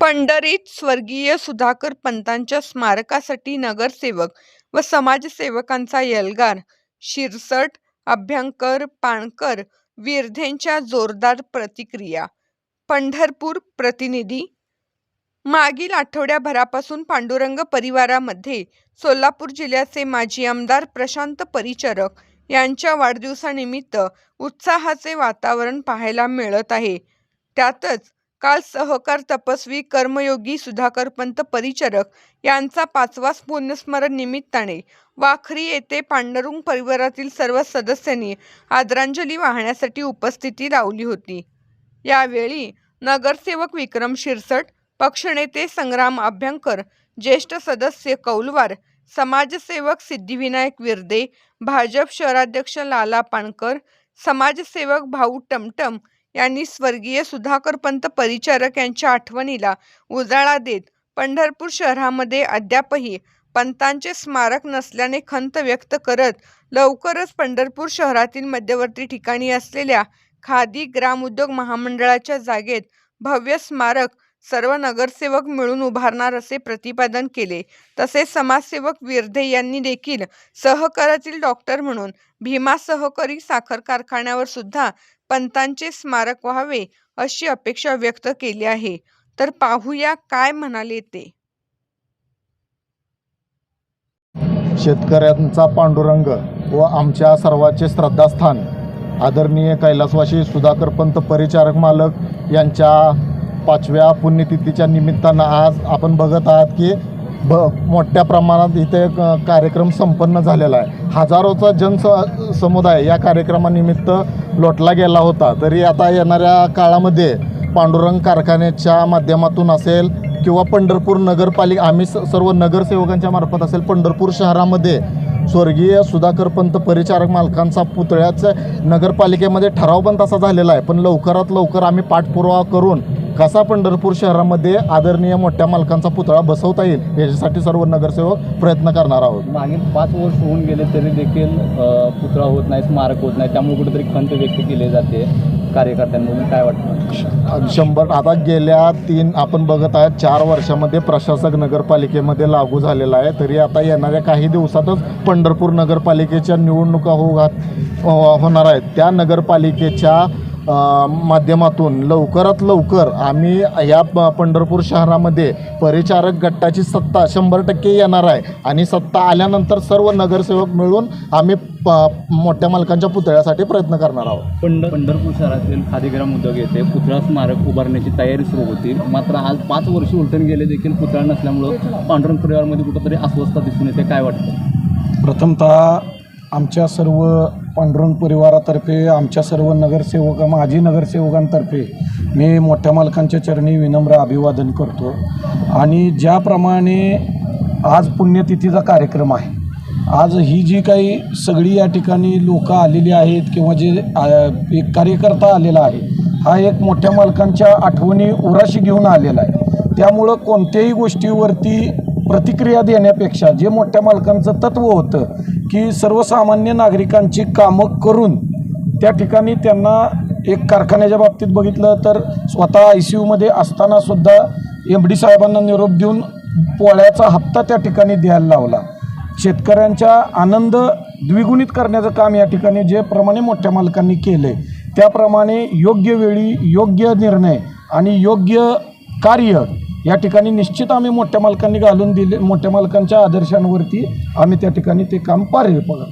पंढरीत स्वर्गीय सुधाकर पंतांच्या स्मारकासाठी नगरसेवक व समाजसेवकांचा यलगार शिरसट अभ्यंकर पाणकर विरधेंच्या जोरदार प्रतिक्रिया. पंढरपूर प्रतिनिधी मागील आठवड्याभरापासून पांडुरंग परिवारामध्ये सोलापूर जिल्ह्याचे माजी आमदार प्रशांत परिचारक यांच्या वाढदिवसानिमित्त उत्साहाचे वातावरण पाहायला मिळत आहे. त्यातच काल सहकार तपस्वी कर्मयोगी सुधाकरपंत परिचारक यांचा पाचवा पुण्यस्मरण निमित्ताने वाखरी येथे पांडुरंग परिवारातील सर्व सदस्यांनी आदरांजली वाहण्यासाठी उपस्थिती लावली होती. यावेळी नगरसेवक विक्रम शिरसट पक्षनेते संग्राम अभ्यंकर ज्येष्ठ सदस्य कौलवार समाजसेवक सिद्धिविनायक विरदे भाजप शहराध्यक्ष लाला पाणकर समाजसेवक भाऊ टमटम यांनी स्वर्गीय सुधाकरपंत परिचारक यांच्या आठवणीला उजाळा देत पंढरपूर शहरामध्ये अद्यापही पंतांचे स्मारक नसल्याने खंत व्यक्त करत लवकरच पंढरपूर शहरातील मध्यवर्ती ठिकाणी असलेल्या खादी ग्रामोद्योग महामंडळाच्या जागेत भव्य स्मारक सर्व नगरसेवक मिळून उभारणार असे प्रतिपादन केले. तसेच समाजसेवक विरधे यांनी देखील सहकारातील डॉक्टर म्हणून भीमा सहकारी साखर कारखान्यावर सुद्धा पंतांचे स्मारक व्हावे अशी अपेक्षा व्यक्त केली आहे. तर पाहूया काय म्हणाले ते. शेतकऱ्यांचा पांडुरंग व आमच्या सर्वांचे श्रद्धास्थान. आदरणीय कैलासवासी सुधाकर पंत परिचारक मालक यांच्या पाचव्या पुण्यतिथीच्या निमित्तानं आज आपण बघत आहात की भ मोठ्या प्रमाणात इथे कार्यक्रम संपन्न झालेला आहे. हजारोचा जनस समुदाय या कार्यक्रमानिमित्त लोटला गेला होता. तरी आता येणाऱ्या काळामध्ये पांडुरंग कारखान्याच्या माध्यमातून असेल किंवा पंढरपूर नगरपालिका आम्ही स सर्व नगरसेवकांच्या मार्फत असेल पंढरपूर शहरामध्ये स्वर्गीय सुधाकरपंत परिचारक मालकांचा पुतळ्याचं नगरपालिकेमध्ये ठराव पण तसा झालेला आहे. पण लवकरात लवकर आम्ही पाठपुरावा करून कसा पंढरपूर शहरामध्ये आदरणीय मोठ्या मालकांचा पुतळा बसवता येईल याच्यासाठी सर्व नगरसेवक प्रयत्न करणार आहोत. मागील पाच वर्ष होऊन गेले तरी देखील पुतळा होत नाही स्मारक होत नाही त्यामुळे कुठेतरी खंत व्यक्त केली जाते कार्यकर्त्यांमधून. काय वाटतं? शंभर आता गेल्या तीन आपण बघत आहात चार वर्षामध्ये प्रशासक नगरपालिकेमध्ये लागू झालेला आहे. तरी आता येणाऱ्या काही दिवसातच पंढरपूर नगरपालिकेच्या निवडणुका होणार आहेत. त्या नगरपालिकेच्या माध्यमातून लवकरात लवकर आम्ही या प- पंढरपूर शहरामध्ये परिचारक गटाची सत्ता शंभर टक्के येणार आहे. आणि सत्ता आल्यानंतर सर्व नगरसेवक मिळून आम्ही प मोठ्या मालकांच्या पुतळ्यासाठी प्रयत्न करणार आहोत. पंढ पंढरपूर शहरातील खादीग्राम उद्योग येथे पुतळा स्मारक उभारण्याची तयारी सुरू होती. मात्र आज पाच वर्ष उलटून गेले देखील पुतळा नसल्यामुळं पांडुरंग परिवारमध्ये कुठंतरी अस्वस्थता दिसून येते. काय वाटतं? प्रथमतः आमच्या सर्व पांडुरंग परिवारातर्फे आमच्या सर्व नगरसेवक माजी नगरसेवकांतर्फे मी मोठ्या मालकांच्या चरणी विनम्र अभिवादन करतो. आणि ज्याप्रमाणे आज पुण्यतिथीचा कार्यक्रम आहे आज ही जी काही सगळी या ठिकाणी लोकं आलेली आहेत किंवा जे एक कार्यकर्ता आलेला आहे हा एक मोठ्या मालकांच्या आठवणी उराशी घेऊन आलेला आहे. त्यामुळं कोणत्याही गोष्टीवरती प्रतिक्रिया देण्यापेक्षा जे मोठ्या मालकांचं तत्त्व होतं की सर्वसामान्य नागरिकांची कामं करून त्या ठिकाणी त्यांना एक कारखान्याच्या बाबतीत बघितलं तर स्वतः आय सी यूमध्ये असतानासुद्धा एम डी साहेबांना निरोप देऊन पोळ्याचा हप्ता त्या ठिकाणी द्यायला लावला. शेतकऱ्यांचा आनंद द्विगुणित करण्याचं काम या ठिकाणी जे प्रमाणे मोठ्या मालकांनी केलं आहे त्याप्रमाणे योग्य वेळी योग्य निर्णय आणि योग्य कार्य या ठिकाणी निश्चित आम्ही मोठ्या मालकांनी घालून दिले मोठ्या मालकांच्या आदर्शांवरती आम्ही त्या ठिकाणी ते काम पार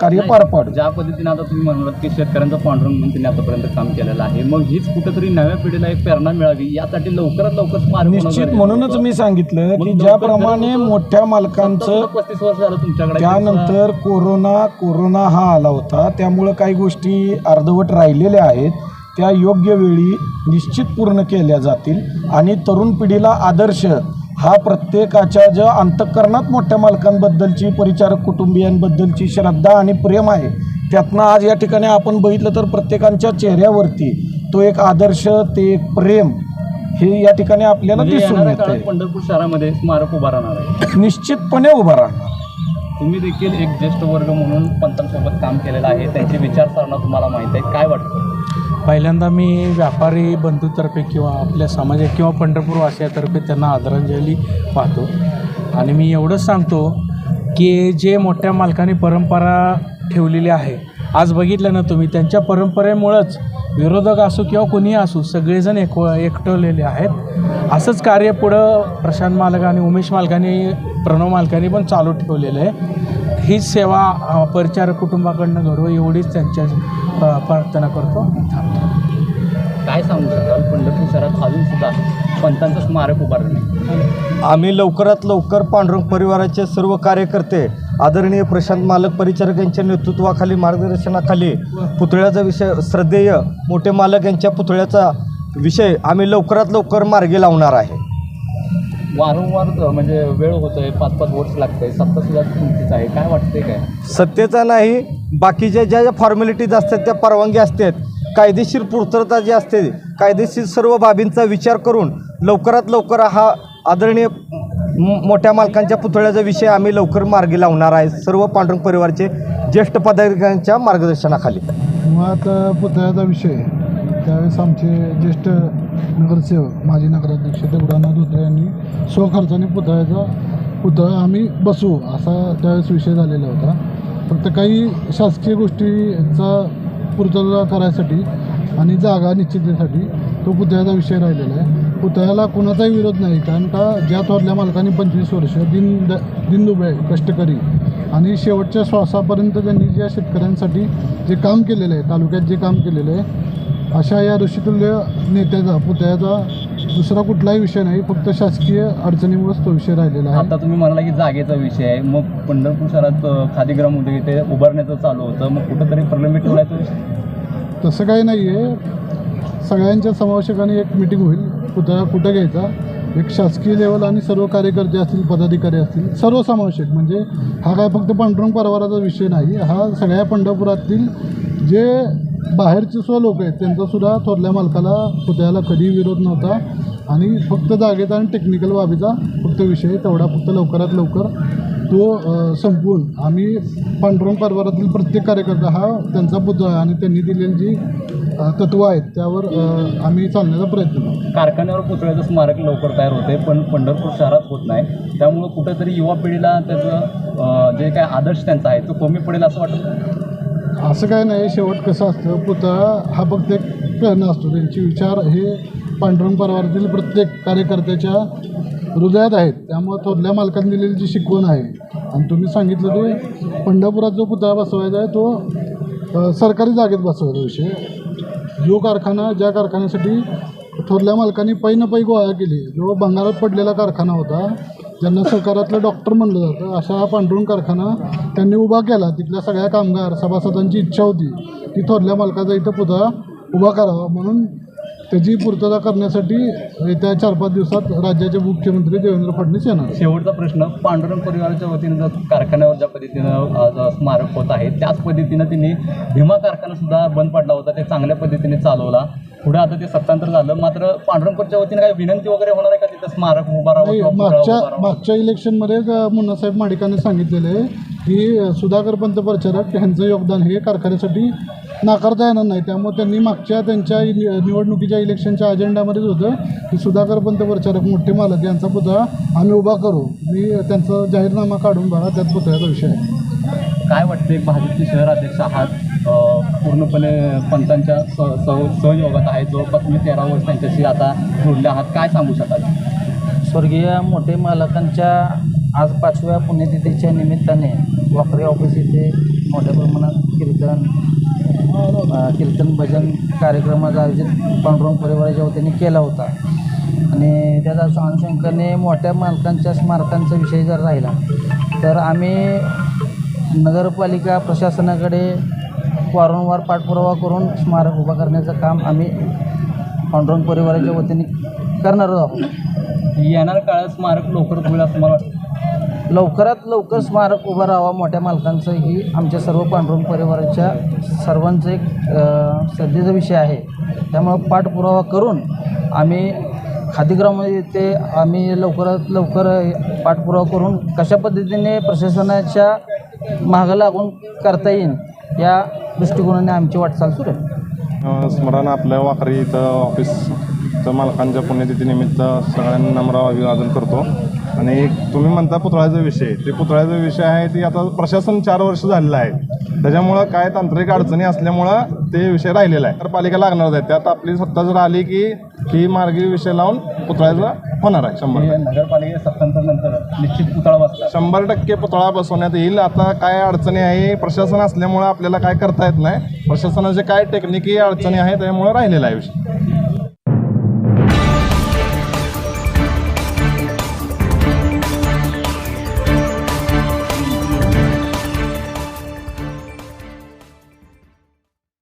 कार्य पार पाडू ज्या पद्धतीने आता तुम्ही म्हणलात की शेतकऱ्यांचं पांडुरंग म्हणून त्यांनी आतापर्यंत काम केलेलं आहे मग हीच कुठेतरी नव्या पिढीला एक प्रेरणा मिळावी यासाठी लवकरात लवकर निश्चित म्हणूनच. मी सांगितलं की ज्याप्रमाणे मोठ्या मालकांचं पस्तीस वर्ष झालं तुमच्याकडे त्यानंतर कोरोना कोरोना हा आला होता त्यामुळं काही गोष्टी अर्धवट राहिलेल्या आहेत त्या योग्य वेळी निश्चित पूर्ण केल्या जातील. आणि तरुण पिढीला आदर्श हा प्रत्येकाच्या ज्या अंतःकरणात मोठ्या मालकांबद्दलची परिचारक कुटुंबियांबद्दलची श्रद्धा आणि प्रेम आहे त्यातनं आज या ठिकाणी आपण बघितलं तर प्रत्येकांच्या चेहऱ्यावरती तो एक आदर्श ते एक प्रेम हे या ठिकाणी आपल्याला म्हणजे दिसून येत पंढरपूर शहरामध्ये स्मारक उभा राहणार आहे. निश्चितपणे उभा राहणार. तुम्ही देखील एक ज्येष्ठ वर्ग म्हणून पंतांसोबत काम केलेलं आहे. त्यांची विचारसरणा तुम्हाला माहीत आहे. काय वाटतं? पहिल्यांदा मी व्यापारी बंधूतर्फे किंवा आपल्या समाजात किंवा पंढरपूरवासियातर्फे त्यांना आदरांजली वाहतो आणि मी एवढंच सांगतो की जे मोठ्या मालकाने परंपरा ठेवलेली आहे आज बघितलं ना तुम्ही त्यांच्या परंपरेमुळंच विरोधक असो किंवा कोणीही असो सगळेजण एक एकटवलेले आहेत. असंच कार्य पुढं प्रशांत मालक आणि उमेश मालकाने प्रणव मालकाने पण चालू ठेवलेलं आहे. हीच सेवा परिचार परिचारक कुटुंबाकडनं घडवं एवढीच त्यांच्या प्रार्थना करतो. काय सांगू शकाल? पंढरपूर शहरात अजून सुद्धा पंतांचं स्मारक उभारणे आम्ही लवकरात लवकर पांडुरंग परिवाराचे सर्व कार्यकर्ते आदरणीय प्रशांत मालक परिचारक यांच्या नेतृत्वाखाली मार्गदर्शनाखाली पुतळ्याचा विषय श्रद्धेय मोठे मालक यांच्या पुतळ्याचा विषय आम्ही लवकरात लवकर मार्गी लावणार आहे. वारंवार म्हणजे वेळ होतोय पाच पाच वर्ष लागतंय सत्ता सुद्धा तुमचीच आहे. काय वाटतंय काय? सत्तेचा नाही बाकीच्या ज्या ज्या फॉर्मॅलिटीज असतात त्या परवानगी असतात. कायदेशीर पूर्तता जी असते कायदेशीर सर्व बाबींचा विचार करून लवकरात लवकर हा आदरणीय मोठ्या मालकांच्या पुतळ्याचा विषय आम्ही लवकर मार्गी लावणार आहे. सर्व पांडुरंग परिवारचे ज्येष्ठ पदाधिकाऱ्यांच्या मार्गदर्शनाखाली. मुळात पुतळ्याचा विषय. त्यावेळेस आमचे ज्येष्ठ नगरसेवक माजी नगराध्यक्ष देवरानाथ धोत्रे यांनी स्वखर्चाने पुतळ्याचा पुतळा आम्ही बसवू असा त्यावेळेस विषय झालेला होता. फक्त काही शासकीय गोष्टीचा पूर्तता करायसाठी आणि जागा निश्चिततेसाठी तो पुतळ्याचा विषय राहिलेला आहे. पुतळ्याला कोणाचाही विरोध नाही कारण का ज्या थोरल्या मालकाने पंचवीस वर्ष दिन द कष्टकरी आणि शेवटच्या श्वासापर्यंत त्यांनी ज्या शेतकऱ्यांसाठी जे काम केलेलं आहे तालुक्यात जे काम केलेलं आहे अशा या ऋषितुल्य नेत्याचा पुतळ्याचा दुसरा कुठलाही विषय नाही फक्त शासकीय अडचणीमुळेच तो विषय राहिलेला आहे. आता तुम्ही म्हणाला की जागेचा विषय आहे. मग पंढरपूर शहरात खादीग्राम उद्योग इथे उभारण्याचं चालू होतं. मग कुठंतरी प्रलंबित ठेवलाय तो विषय तसं काही नाही आहे सगळ्यांच्या समावेशकाने एक मिटिंग होईल. पुतळा कुठं घ्यायचा? एक शासकीय लेवल आणि सर्व कार्यकर्ते असतील पदाधिकारी असतील सर्व समावेशक. म्हणजे हा काय फक्त पांडुरंग परवाराचा विषय नाही. हा सगळ्या पंढरपुरातील जे बाहेरचे सुद्धा लोक आहेत. त्यांचासुद्धा थोरल्या मालकाला पुतळ्याला कधी विरोध नव्हता. आणि फक्त जागेचा आणि टेक्निकल बाबीचा फक्त विषय तेवढा फक्त लवकरात लवकर तो संपवून आम्ही पांडुरंग परिवारातील प्रत्येक कार्यकर्ता हा त्यांचा पुतळा आणि त्यांनी दिलेली जी तत्व आहेत त्यावर आम्ही चालण्याचा प्रयत्न करतो. कारखान्यावर पुतळ्याचं स्मारक लवकर तयार होते पण पंढरपूर शहरात होत नाही. त्यामुळं कुठेतरी युवा पिढीला त्याचं जे काय आदर्श त्यांचा आहे तो कमी पडेल असं वाटतं? असं काय नाही शेवट कसं असतं पुतळा हा फक्त एक प्रेरणा असतो. त्यांचे विचार हे पांडुरंग परिवारातील प्रत्येक कार्यकर्त्याच्या हृदयात आहेत. त्यामुळे थोरल्या मालकांनी दिलेली जी शिकवण आहे आणि तुम्ही सांगितलं ते पंढरपुरात जो पुतळा बसवायचा आहे तो सरकारी जागेत बसवायचा विषय. जो कारखाना ज्या कारखान्यासाठी थोरल्या मालकांनी पै न पै गोळा केली जो भंगारात पडलेला कारखाना होता ज्यांना सरकारातलं डॉक्टर म्हणलं जातं अशा हा पांढरून कारखाना त्यांनी उभा केला. तिथल्या सगळ्या कामगार सभासदांची इच्छा होती. की थोरल्या मालकाचा इथं पुतळा उभा करावा म्हणून त्याची पूर्तता करण्यासाठी येत्या चार पाच दिवसात राज्याचे मुख्यमंत्री देवेंद्र फडणवीस येणार. शेवटचा प्रश्न पांडुरंग परिवाराच्या वतीनं जर कारखान्यावर ज्या पद्धतीनं आज स्मारक होत आहे त्याच पद्धतीनं त्यांनी भीमा कारखाना सुद्धा बंद पडला होता ते चांगल्या पद्धतीने चालवला. पुढे आता ते सत्तांतर झालं. मात्र पांडुरंगपूरच्या वतीने काही विनंती वगैरे होणार आहे का तिथं स्मारक उभा राहावं नाही किंवा पुतळा मागच्या? मागच्या इलेक्शनमध्ये मुन्नासाहेब माडिकांनी सांगितलेलं आहे की अ, सुधाकर पंत परिचारक यांचं योगदान हे कारखान्यासाठी नाकारता येणार नाही. त्यामुळे त्यांनी मागच्या त्यांच्या नि- निवडणुकीच्या इलेक्शनच्या अजेंडामध्येच होतं की सुधाकर पंत परिचारक मोठे मालक यांचा पुतळा आम्ही उभा करू. मी त्यांचा जाहीरनामा काढून बघा त्यात पुतळ्याचा विषय आहे. काय वाटते भाजपचे शहर अध्यक्ष आहात? पूर्णपणे पंतांच्या स सह सहयोगात आहे जवळपास तुम्ही तेरा वर्ष त्यांच्याशी आता जोडले आहात. काय सांगू शकाल? स्वर्गीय मोठे मालकांच्या आज पाचव्या पुण्यतिथीच्या निमित्ताने वाकरे ऑफिस येथे मोठ्या प्रमाणात कीर्तन कीर्तन भजन कार्यक्रमाचं आयोजित पांडुरंग परिवाराच्या वतीने केला होता. आणि त्याचा अनुषंगाने मोठ्या मालकांच्या स्मारकांचा विषय जर राहिला तर आम्ही नगरपालिका प्रशासनाकडे वारंवार पाठपुरावा करून स्मारक उभा करण्याचं काम आम्ही पांडुरंग परिवाराच्या वतीने करणार आहोत. येणार काळात स्मारक लवकर होईल असं मला वाटतं. लवकरात लवकर स्मारक उभं राहावं मोठ्या मालकांचं ही आमच्या सर्व पांडुरंग परिवाराच्या सर्वांचं एक सध्याचा विषय आहे. त्यामुळं पाठपुरावा करून आम्ही खादीग्राममध्ये ते आम्ही लवकरात लवकर पाठपुरावा करून कशा पद्धतीने प्रशासनाच्या मागं लागून करता येईल या दृष्टिकोनाने आमची वाटचाल सुरू आहे. स्मरण आपल्या वाखरी इथं ऑफिसचं मालकांच्या पुण्यतिथीनिमित्त सगळ्यांना नम्र अभिवादन करतो. आणि एक तुम्ही म्हणता पुतळ्याचा विषय. ते पुतळ्याचा विषय आहे ती आता प्रशासन चार वर्ष झालेलं आहे. त्याच्यामुळं काय तांत्रिक अडचणी असल्यामुळं ते विषय राहिलेला आहे. तर पालिका लागणार आहे त्यात आपली सत्ता जर आली की ही मार्गी विषय लावून पुतळ्याचा होणार आहे शंभर नगरपालिके सत्तांतर नंतर निश्चित पुतळा बसला. शंभर टक्के पुतळा बसवण्यात येईल. आता काय अडचणी आहे? प्रशासन असल्यामुळं आपल्याला काय करता येत नाही. प्रशासनाचे काय टेक्निकी अडचणी आहे त्यामुळे राहिलेला आहे विषय.